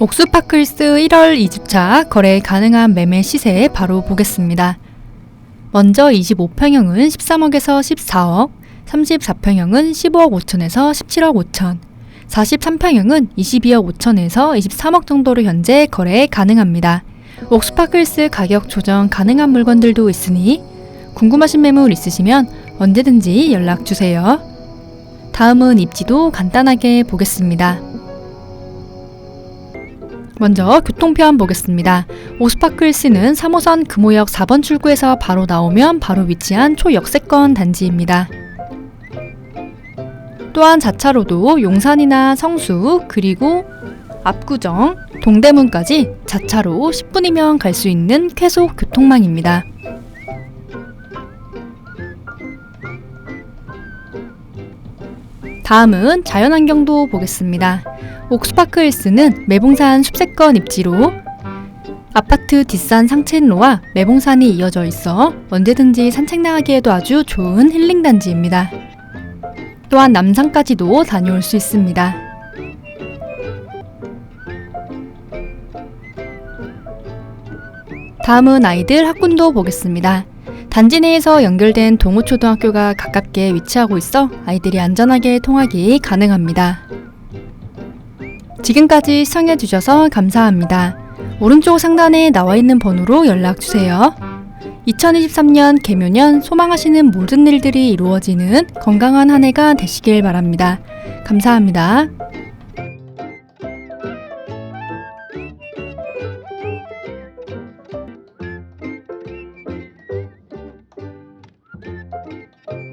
옥수파클스 1월 2주차 거래 가능한 매매 시세 바로 보겠습니다. 먼저 25평형은 13억에서 14억, 34평형은 15억 5천에서 17억 5천, 43평형은 22억 5천에서 23억 정도로 현재 거래 가능합니다. 옥수파클스 가격 조정 가능한 물건들도 있으니 궁금하신 매물 있으시면 언제든지 연락 주세요. 다음은 입지도 간단하게 보겠습니다. 먼저 교통편 보겠습니다. 오스파클스는 3호선 금호역 4번 출구에서 바로 나오면 바로 위치한 초역세권 단지입니다. 또한 자차로도 용산이나 성수 그리고 압구정, 동대문까지 자차로 10분이면 갈 수 있는 쾌속 교통망입니다. 다음은 자연환경도 보겠습니다. 옥스파크힐스는 매봉산 숲세권 입지로 아파트 뒷산 상층로와 매봉산이 이어져 있어 언제든지 산책 나가기에도 아주 좋은 힐링 단지입니다. 또한 남산까지도 다녀올 수 있습니다. 다음은 아이들 학군도 보겠습니다. 단지 내에서 연결된 동호초등학교가 가깝게 위치하고 있어 아이들이 안전하게 통학이 가능합니다. 지금까지 시청해주셔서 감사합니다. 오른쪽 상단에 나와 있는 번호로 연락주세요. 2023년 개묘년 소망하시는 모든 일들이 이루어지는 건강한 한 해가 되시길 바랍니다. 감사합니다. you